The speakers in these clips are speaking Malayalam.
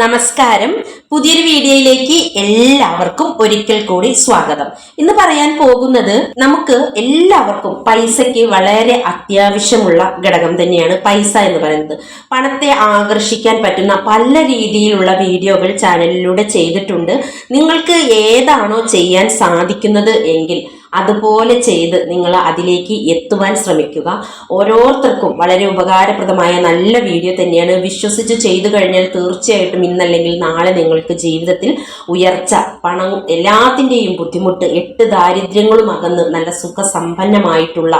നമസ്കാരം. പുതിയൊരു വീഡിയോയിലേക്ക് എല്ലാവർക്കും ഒരിക്കൽ കൂടി സ്വാഗതം. ഇന്ന് പറയാൻ പോകുന്നത് നമുക്ക് എല്ലാവർക്കും പൈസയ്ക്ക് വളരെ അത്യാവശ്യമുള്ള ഘടകം തന്നെയാണ് പൈസ എന്ന് പറയുന്നത്. പണത്തെ ആകർഷിക്കാൻ പറ്റുന്ന പല രീതിയിലുള്ള വീഡിയോകൾ ചാനലിലൂടെ ചെയ്തിട്ടുണ്ട്. നിങ്ങൾക്ക് ഏതാണോ ചെയ്യാൻ സാധിക്കുന്നത് എങ്കിൽ അതുപോലെ ചെയ്ത് നിങ്ങൾ അതിലേക്ക് എത്തുവാൻ ശ്രമിക്കുക. ഓരോരുത്തർക്കും വളരെ ഉപകാരപ്രദമായ നല്ല വീഡിയോ തന്നെയാണ് വിശ്വസിച്ച് ചെയ്തു കഴിഞ്ഞാൽ തീർച്ചയായിട്ടും ഇന്നല്ലെങ്കിൽ നാളെ നിങ്ങൾക്ക് ജീവിതത്തിൽ ഉയർച്ച പണം എല്ലാത്തിന്റെയും ബുദ്ധിമുട്ട് എട്ട് ദാരിദ്ര്യങ്ങളും അകന്ന് നല്ല സുഖസമ്പന്നമായിട്ടുള്ള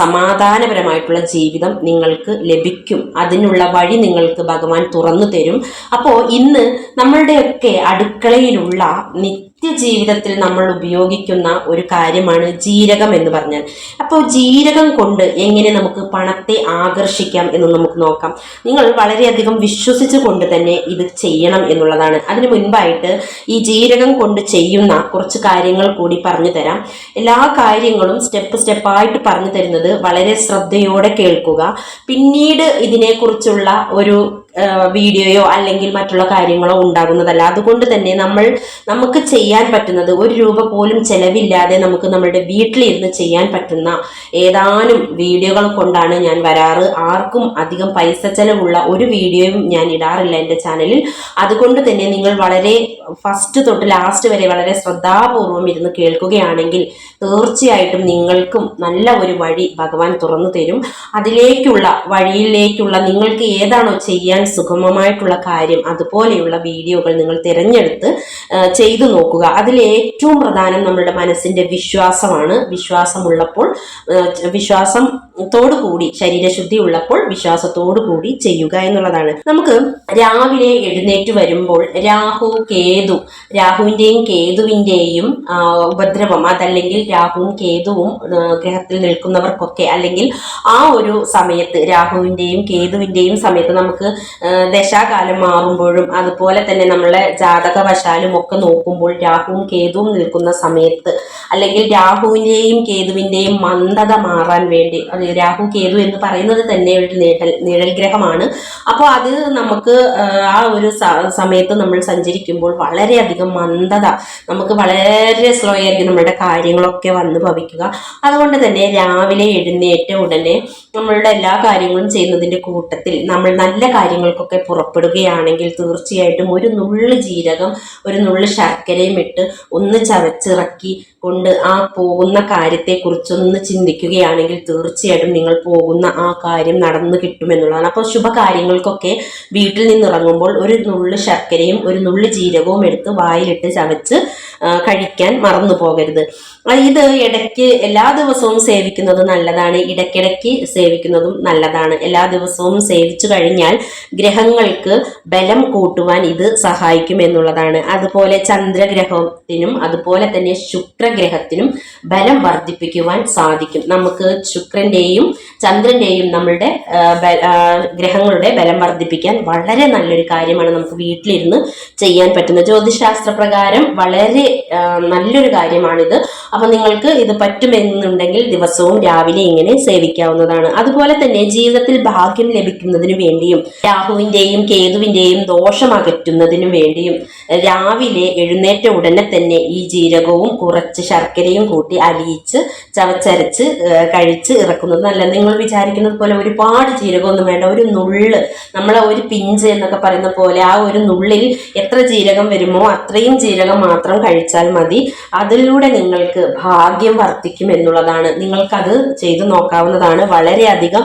സമാധാനപരമായിട്ടുള്ള ജീവിതം നിങ്ങൾക്ക് ലഭിക്കും. അതിനുള്ള വഴി നിങ്ങൾക്ക് ഭഗവാൻ തുറന്നു തരും. അപ്പോൾ ഇന്ന് നമ്മളുടെയൊക്കെ അടുക്കളയിലുള്ള നിത്യജീവിതത്തിൽ നമ്മൾ ഉപയോഗിക്കുന്ന ഒരു കാര്യമാണ് ജീരകം എന്ന് പറഞ്ഞാൽ. അപ്പോൾ ജീരകം കൊണ്ട് എങ്ങനെ നമുക്ക് പണത്തെ ആകർഷിക്കാം എന്ന് നമുക്ക് നോക്കാം. നിങ്ങൾ വളരെയധികം വിശ്വസിച്ചു കൊണ്ട് തന്നെ ഇത് ചെയ്യണം എന്നുള്ളതാണ്. അതിനു മുൻപായിട്ട് ഈ ജീരകം കൊണ്ട് ചെയ്യുന്ന കുറച്ച് കാര്യങ്ങൾ കൂടി പറഞ്ഞു തരാം. എല്ലാ കാര്യങ്ങളും സ്റ്റെപ്പ് സ്റ്റെപ്പായിട്ട് പറഞ്ഞു തരുന്നത് വളരെ ശ്രദ്ധയോടെ കേൾക്കുക. പിന്നീട് ഇതിനെക്കുറിച്ചുള്ള ഒരു വീഡിയോയോ അല്ലെങ്കിൽ മറ്റുള്ള കാര്യങ്ങളോ ഉണ്ടാകുന്നതല്ല. അതുകൊണ്ട് തന്നെ നമ്മൾ നമുക്ക് ചെയ്യാൻ പറ്റുന്നത് ഒരു രൂപ പോലും ചെലവില്ലാതെ നമുക്ക് നമ്മുടെ വീട്ടിലിരുന്ന് ചെയ്യാൻ പറ്റുന്ന ഏതാനും വീഡിയോകൾ കൊണ്ടാണ് ഞാൻ വരാറ്. ആർക്കും അധികം പൈസ ചെലവുള്ള ഒരു വീഡിയോയും ഞാൻ ഇടാറില്ല എന്റെ ചാനലിൽ. അതുകൊണ്ട് തന്നെ നിങ്ങൾ വളരെ ഫസ്റ്റ് തൊട്ട് ലാസ്റ്റ് വരെ വളരെ ശ്രദ്ധാപൂർവം ഇരുന്ന് കേൾക്കുകയാണെങ്കിൽ തീർച്ചയായിട്ടും നിങ്ങൾക്കും നല്ല ഒരു വഴി ഭഗവാൻ തുറന്നു തരും. അതിലേക്കുള്ള വഴിയിലേക്കുള്ള നിങ്ങൾക്ക് ഏതാണോ ചെയ്യാൻ സുഗമമായിട്ടുള്ള കാര്യം അതുപോലെയുള്ള വീഡിയോകൾ നിങ്ങൾ തിരഞ്ഞെടുത്ത് ചെയ്തു നോക്കുക. അതിൽ ഏറ്റവും പ്രധാനം നമ്മുടെ മനസ്സിന്റെ വിശ്വാസമാണ്. വിശ്വാസമുള്ളപ്പോൾ വിശ്വാസത്തോടു കൂടി ശരീരശുദ്ധി ഉള്ളപ്പോൾ വിശ്വാസത്തോടു കൂടി ചെയ്യുക എന്നുള്ളതാണ്. നമുക്ക് രാവിലെ എഴുന്നേറ്റ് വരുമ്പോൾ രാഹു കേതു രാഹുവിന്റെയും കേതുവിന്റെയും ഉപദ്രവം അതല്ലെങ്കിൽ രാഹുവും കേതുവും ഗ്രഹത്തിൽ നിൽക്കുന്നവർക്കൊക്കെ അല്ലെങ്കിൽ ആ ഒരു സമയത്ത് രാഹുവിന്റെയും കേതുവിന്റെയും സമയത്ത് നമുക്ക് ദശാകാലം മാറുമ്പോഴും അതുപോലെ തന്നെ നമ്മളെ ജാതകവശാലും ഒക്കെ നോക്കുമ്പോൾ രാഹുവും കേതുവും നിൽക്കുന്ന സമയത്ത് അല്ലെങ്കിൽ രാഹുവിന്റെയും കേതുവിന്റെയും മന്ദത മാറാൻ വേണ്ടി രാഹു കേതു എന്ന് പറയുന്നത് തന്നെ ഒരു നിഴൽ നിഴൽ ഗ്രഹമാണ്. അപ്പോൾ അത് നമുക്ക് ആ ഒരു സമയത്ത് നമ്മൾ സഞ്ചരിക്കുമ്പോൾ വളരെയധികം മന്ദത നമുക്ക് വളരെ സ്ലോ ആയിരിക്കും നമ്മുടെ കാര്യങ്ങളൊക്കെ വന്ന് ഭവിക്കുക. അതുകൊണ്ട് തന്നെ രാവിലെ എഴുന്നേറ്റ ഉടനെ നമ്മളുടെ എല്ലാ കാര്യങ്ങളും ചെയ്യുന്നതിന്റെ കൂട്ടത്തിൽ നമ്മൾ നല്ല കാര്യങ്ങൾക്കൊക്കെ പുറപ്പെടുകയാണെങ്കിൽ തീർച്ചയായിട്ടും ഒരു നുള്ളു ജീരകം ഒരു നുള്ളു ശർക്കരയും ഇട്ട് ഒന്ന് ചവച്ചിറക്കി കൊണ്ട് ആ പോകുന്ന കാര്യത്തെക്കുറിച്ചൊന്ന് ചിന്തിക്കുകയാണെങ്കിൽ തീർച്ചയായിട്ടും നിങ്ങൾ പോകുന്ന ആ കാര്യം നടന്നു കിട്ടുമെന്നുള്ളതാണ് അപ്പോൾ ശുഭകാര്യങ്ങൾക്കൊക്കെ വീട്ടിൽ നിന്നിറങ്ങുമ്പോൾ ഒരു നുള്ളു ശർക്കരയും ഒരു നുള്ളു ജീരകവും എടുത്ത് വായിലിട്ട് ചവച്ച് കഴിക്കാൻ മറന്നു പോകരുത്. ഇത് ഇടയ്ക്ക് എല്ലാ ദിവസവും സേവിക്കുന്നത് നല്ലതാണ്. ഇടയ്ക്കിടയ്ക്ക് സേവിക്കുന്നതും നല്ലതാണ്. എല്ലാ ദിവസവും സേവിച്ചു കഴിഞ്ഞാൽ ഗ്രഹങ്ങൾക്ക് ബലം കൂട്ടുവാൻ ഇത് സഹായിക്കും എന്നുള്ളതാണ്. അതുപോലെ ചന്ദ്രഗ്രഹത്തിനും അതുപോലെ തന്നെ ശുക്രഗ്രഹത്തിനും ബലം വർദ്ധിപ്പിക്കുവാൻ സാധിക്കും. നമുക്ക് ശുക്രന്റെയും ചന്ദ്രന്റെയും നമ്മളുടെ ഗ്രഹങ്ങളുടെ ബലം വർദ്ധിപ്പിക്കാൻ വളരെ നല്ലൊരു കാര്യമാണ് നമുക്ക് വീട്ടിലിരുന്ന് ചെയ്യാൻ പറ്റുന്നത്. ജ്യോതിശാസ്ത്ര പ്രകാരം വളരെ നല്ലൊരു കാര്യമാണിത്. അപ്പൊ നിങ്ങൾക്ക് ഇത് പറ്റുമെന്നുണ്ടെങ്കിൽ ദിവസവും രാവിലെ ഇങ്ങനെ സേവിക്കാവുന്നതാണ്. അതുപോലെ തന്നെ ജീവിതത്തിൽ ഭാഗ്യം ലഭിക്കുന്നതിന് വേണ്ടിയും രാഹുവിന്റെയും കേതുവിന്റെയും ദോഷം അകറ്റുന്നതിനു വേണ്ടിയും രാവിലെ എഴുന്നേറ്റ ഉടനെ തന്നെ ഈ ജീരകവും കുറച്ച് ശർക്കരയും കൂട്ടി അലിയിച്ച് ചവച്ചരച്ച് കഴിച്ച് ഇറക്കുന്നത് നല്ല നിങ്ങൾ വിചാരിക്കുന്നത് പോലെ ഒരുപാട് ജീരകമൊന്നും വേണ്ട. ഒരു നുള്ള് നമ്മളെ ഒരു പിഞ്ച് എന്നൊക്കെ പറയുന്ന പോലെ ആ ഒരു നുള്ളിൽ എത്ര ജീരകം വരുമോ അത്രയും ജീരകം മാത്രം കഴിച്ചാൽ മതി. അതിലൂടെ നിങ്ങൾക്ക് ഭാഗ്യം വർദ്ധിക്കും എന്നുള്ളതാണ്. നിങ്ങൾക്കത് ചെയ്തു നോക്കാവുന്നതാണ്. വളരെയധികം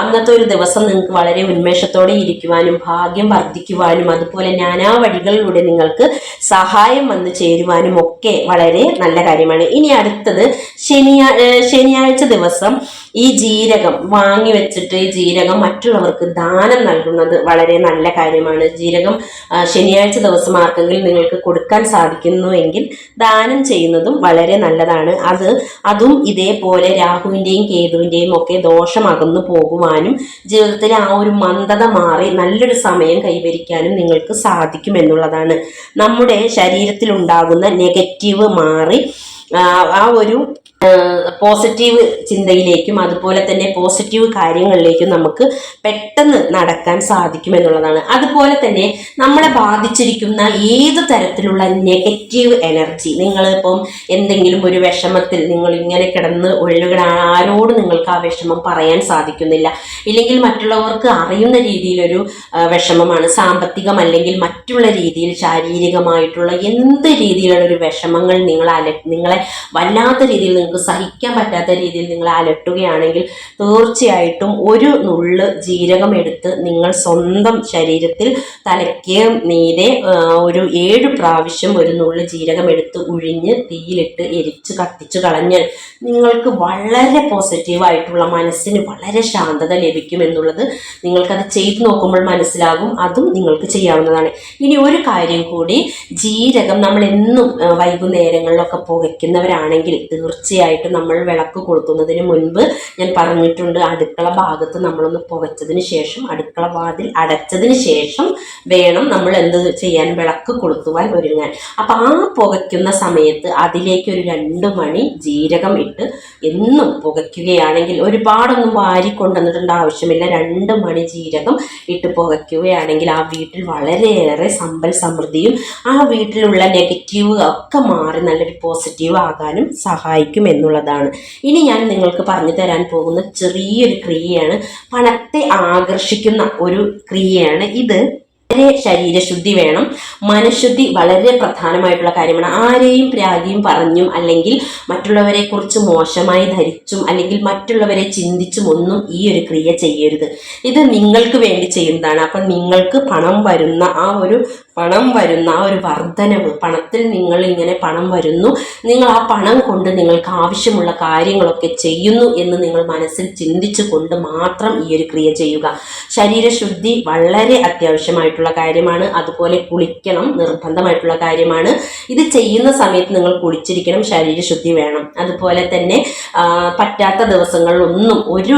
അന്നത്തെ ഒരു ദിവസം നിങ്ങൾക്ക് വളരെ ഉന്മേഷത്തോടെ ഇരിക്കുവാനും ഭാഗ്യം വർദ്ധിക്കുവാനും അതുപോലെ നാനാ വഴികളിലൂടെ നിങ്ങൾക്ക് സഹായം വന്നു ചേരുവാനും ഒക്കെ വളരെ നല്ല കാര്യമാണ്. ഇനി അടുത്തത് ശനിയാ ശനിയാഴ്ച ദിവസം ഈ ജീരകം വാങ്ങി വെച്ചിട്ട് ജീരകം മറ്റുള്ളവർക്ക് ദാനം നൽകുന്നത് വളരെ നല്ല കാര്യമാണ്. ജീരകം ശനിയാഴ്ച ദിവസം ആർക്കെങ്കിലും നിങ്ങൾക്ക് കൊടുക്കാൻ സാധിക്കുന്നുവെങ്കിൽ ദാനം ചെയ്യുന്നതും വളരെ നല്ലതാണ്. അത് അതും ഇതേപോലെ രാഹുവിന്റെയും കേതുവിന്റെയും ഒക്കെ ദോഷമകന്നു പോകുവാനും ജീവിതത്തിൽ ആ ഒരു മന്ദത മാറി നല്ലൊരു സമയം കൈവരിക്കാനും നിങ്ങൾക്ക് സാധിക്കും എന്നുള്ളതാണ് നമ്മുടെ ശരീരത്തിലുണ്ടാകുന്ന നെഗറ്റീവ് മാറി ആ ഒരു പോസിറ്റീവ് ചിന്തയിലേക്കും അതുപോലെ തന്നെ പോസിറ്റീവ് കാര്യങ്ങളിലേക്കും നമുക്ക് പെട്ടെന്ന് നടക്കാൻ സാധിക്കും എന്നുള്ളതാണ്. അതുപോലെ തന്നെ നമ്മളെ ബാധിച്ചിരിക്കുന്ന ഏത് തരത്തിലുള്ള നെഗറ്റീവ് എനർജി നിങ്ങളിപ്പം എന്തെങ്കിലും ഒരു വിഷമത്തിൽ നിങ്ങൾ ഇങ്ങനെ കിടന്ന് ഒഴുകണ ആരോട് നിങ്ങൾക്ക് ആ വിഷമം പറയാൻ സാധിക്കുന്നില്ല. ഇല്ലെങ്കിൽ മറ്റുള്ളവർക്ക് അറിയുന്ന രീതിയിലൊരു വിഷമമാണ്. സാമ്പത്തികം അല്ലെങ്കിൽ മറ്റുള്ള രീതിയിൽ ശാരീരികമായിട്ടുള്ള എന്ത് രീതിയിലുള്ള ഒരു വിഷമങ്ങൾ നിങ്ങൾ അല നിങ്ങളെ വല്ലാത്ത രീതിയിൽ നിങ്ങൾക്ക് സഹിക്കാൻ പറ്റാത്ത രീതിയിൽ നിങ്ങൾ അലട്ടുകയാണെങ്കിൽ തീർച്ചയായിട്ടും ഒരു നുള്ള് ജീരകം എടുത്ത് നിങ്ങൾ സ്വന്തം ശരീരത്തിൽ തലയ്ക്ക് നേരെ ഒരു ഏഴ് പ്രാവശ്യം ഒരു നുള്ള് ജീരകം എടുത്ത് ഉഴിഞ്ഞ് തീയിലിട്ട് എരിച്ച് കത്തിച്ച് കളഞ്ഞാൽ നിങ്ങൾക്ക് വളരെ പോസിറ്റീവായിട്ടുള്ള മനസ്സിന് വളരെ ശാന്തത ലഭിക്കും എന്നുള്ളത് നിങ്ങൾക്കത് ചെയ്തു നോക്കുമ്പോൾ മനസ്സിലാകും. അതും നിങ്ങൾക്ക് ചെയ്യാവുന്നതാണ്. ഇനി ഒരു കാര്യം കൂടി ജീരകം നമ്മൾ എന്നും വൈകുന്നേരങ്ങളിലൊക്കെ വൈകുന്നേരങ്ങളിലൊക്കെ പുകയ്ക്കുന്നവരാണെങ്കിൽ തീർച്ചയായിട്ടും നമ്മൾ വിളക്ക് കൊളുത്തുന്നതിന് മുൻപ് ഞാൻ പറഞ്ഞിട്ടുണ്ട് അടുക്കള ഭാഗത്ത് നമ്മളൊന്ന് പുകച്ചതിന് ശേഷം അടുക്കള വാതിൽ അടച്ചതിന് ശേഷം വേണം നമ്മൾ എന്ത് ചെയ്യാൻ വിളക്ക് കൊളുത്തുവാൻ ഒരുങ്ങാൻ. അപ്പം ആ പുകയ്ക്കുന്ന സമയത്ത് അതിലേക്ക് ഒരു രണ്ട് മണി ജീരകം ഇട്ട് എന്നും പുകയ്ക്കുകയാണെങ്കിൽ ഒരുപാടൊന്നും വാരി കൊണ്ടുവന്നിട്ടുണ്ട് ആവശ്യമില്ല. രണ്ട് മണി ജീരകം ഇട്ട് പുകയ്ക്കുകയാണെങ്കിൽ ആ വീട്ടിൽ വളരെയേറെ സമ്പൽ സമൃദ്ധിയും ആ വീട്ടിലുള്ള നെഗറ്റീവ് ഒക്കെ മാറി നല്ലൊരു പോസിറ്റീവ് ആകാനും സഹായിക്കും എന്നുള്ളതാണ്. ഇനി ഞാൻ നിങ്ങൾക്ക് പറഞ്ഞു തരാൻ പോകുന്ന ചെറിയൊരു ക്രിയയാണ്. പണത്തെ ആകർഷിക്കുന്ന ഒരു ക്രിയയാണ് ഇത്. വളരെ ശരീരശുദ്ധി വേണം? മനഃശുദ്ധി വളരെ പ്രധാനമായിട്ടുള്ള കാര്യമാണ്. ആരെയും പ്രാഗിയും പറഞ്ഞും അല്ലെങ്കിൽ മറ്റുള്ളവരെ കുറിച്ച് മോശമായി ധരിച്ചും അല്ലെങ്കിൽ മറ്റുള്ളവരെ ചിന്തിച്ചും ഒന്നും ഈ ഒരു ക്രിയ ചെയ്യരുത്. ഇത് നിങ്ങൾക്ക് വേണ്ടി ചെയ്യുന്നതാണ്. അപ്പം നിങ്ങൾക്ക് പണം വരുന്ന ആ ഒരു പണം വരുന്ന ആ ഒരു വർധനവ് പണത്തിൽ നിങ്ങൾ ഇങ്ങനെ പണം വരുന്നു നിങ്ങൾ ആ പണം കൊണ്ട് നിങ്ങൾക്ക് ആവശ്യമുള്ള കാര്യങ്ങളൊക്കെ ചെയ്യുന്നു എന്ന് നിങ്ങൾ മനസ്സിൽ ചിന്തിച്ചു കൊണ്ട് മാത്രം ഈ ഒരു ക്രിയ ചെയ്യുക. ശരീരശുദ്ധി വളരെ അത്യാവശ്യമായിട്ടുള്ള കാര്യമാണ്. അതുപോലെ കുളിക്കണം നിർബന്ധമായിട്ടുള്ള കാര്യമാണ്. ഇത് ചെയ്യുന്ന സമയത്ത് നിങ്ങൾ കുളിച്ചിരിക്കണം ശരീരശുദ്ധി വേണം. അതുപോലെ തന്നെ പറ്റാത്ത ദിവസങ്ങളിലൊന്നും ഒരു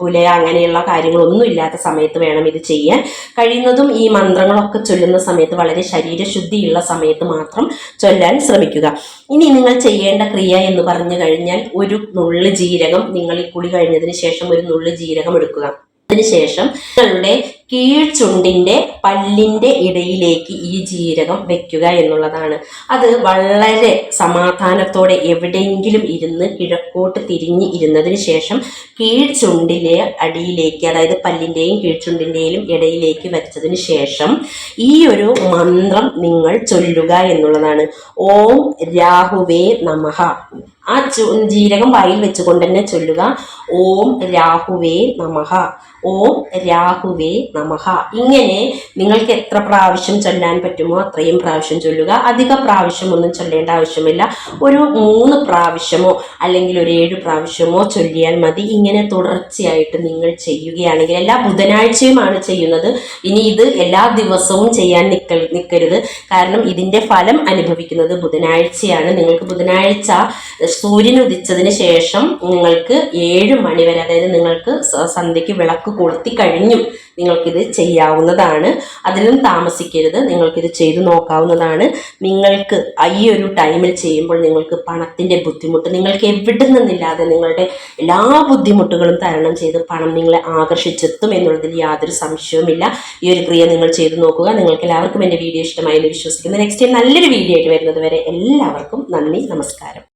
പുല പുലയ അങ്ങനെയുള്ള കാര്യങ്ങളൊന്നും ഇല്ലാത്ത സമയത്ത് വേണം ഇത് ചെയ്യാൻ. കഴിയുന്നതും ഈ മന്ത്രങ്ങളൊക്കെ ചൊല്ലുന്ന സമയത്ത് വളരെ ശരീരശുദ്ധിയുള്ള സമയത്ത് മാത്രം ചൊല്ലാൻ ശ്രമിക്കുക. ഇനി നിങ്ങൾ ചെയ്യേണ്ട ക്രിയ എന്ന് പറഞ്ഞു കഴിഞ്ഞാൽ ഒരു നുള്ള് ജീരകം നിങ്ങൾ ഈ കുളി കഴിഞ്ഞതിന് ശേഷം ഒരു നുള്ള് ജീരകം എടുക്കുക. അതിനുശേഷം നിങ്ങളുടെ കീഴ്ചുണ്ടിന്റെ പല്ലിന്റെ ഇടയിലേക്ക് ഈ ജീരകം വെക്കുക എന്നുള്ളതാണ്. അത് വളരെ സമാധാനത്തോടെ എവിടെയെങ്കിലും ഇരുന്ന് കിഴക്കോട്ട് തിരിഞ്ഞ് ഇരുന്നതിന് ശേഷം കീഴ്ചുണ്ടിലെ അടിയിലേക്ക് അതായത് പല്ലിന്റെയും കീഴ്ചുണ്ടിന്റെയും ഇടയിലേക്ക് വെച്ചതിന് ശേഷം ഈ ഒരു മന്ത്രം നിങ്ങൾ ചൊല്ലുക എന്നുള്ളതാണ്. ഓം രാഹുവേ നമഹ ആ ജീരകം വായിൽ വെച്ചുകൊണ്ട് തന്നെ ചൊല്ലുക. ഓം രാഹുവേ നമഹ ഓം രാഹുവേ നമഃ ഇങ്ങനെ നിങ്ങൾക്ക് എത്ര പ്രാവശ്യം ചൊല്ലാൻ പറ്റുമോ അത്രയും പ്രാവശ്യം ചൊല്ലുക. അധിക പ്രാവശ്യം ഒന്നും ചൊല്ലേണ്ട ആവശ്യമില്ല. ഒരു മൂന്ന് പ്രാവശ്യമോ അല്ലെങ്കിൽ ഒരു ഏഴ് പ്രാവശ്യമോ ചൊല്ലിയാൽ മതി. ഇങ്ങനെ തുടർച്ചയായിട്ട് നിങ്ങൾ ചെയ്യുകയാണെങ്കിൽ എല്ലാ ബുധനാഴ്ചയുമാണ് ചെയ്യുന്നത്. ഇനി ഇത് എല്ലാ ദിവസവും ചെയ്യാൻ നിക്ക നിൽക്കരുത് കാരണം ഇതിന്റെ ഫലം അനുഭവിക്കുന്നത് ബുധനാഴ്ചയാണ്. നിങ്ങൾക്ക് ബുധനാഴ്ച സൂര്യൻ ഉദിച്ചതിന് ശേഷം നിങ്ങൾക്ക് ഏഴ് മണി വരെ അതായത് നിങ്ങൾക്ക് സന്ധ്യയ്ക്ക് വിളക്ക് കൊളുത്തി കഴിഞ്ഞും. നിങ്ങൾക്കിത് ചെയ്യാവുന്നതാണ്. അതിലും താമസിക്കരുത്. നിങ്ങൾക്കിത് ചെയ്തു നോക്കാവുന്നതാണ്. നിങ്ങൾക്ക് ഈ ഒരു ടൈമിൽ ചെയ്യുമ്പോൾ നിങ്ങൾക്ക് പണത്തിന്റെ ബുദ്ധിമുട്ട് നിങ്ങൾക്ക് എവിടെ നിന്നില്ലാതെ നിങ്ങളുടെ എല്ലാ ബുദ്ധിമുട്ടുകളും തരണം ചെയ്ത് പണം നിങ്ങളെ ആകർഷിച്ചെത്തും എന്നുള്ളതിൽ യാതൊരു സംശയവുമില്ല. ഈ ഒരു ക്രിയ നിങ്ങൾ ചെയ്തു നോക്കുക. നിങ്ങൾക്ക് എല്ലാവർക്കും എന്റെ വീഡിയോ ഇഷ്ടമായി എന്ന് വിശ്വസിക്കുന്നു. നെക്സ്റ്റ് ടൈം നല്ലൊരു വീഡിയോ ആയിട്ട് വരുന്നത് വരെ എല്ലാവർക്കും നന്ദി നമസ്കാരം.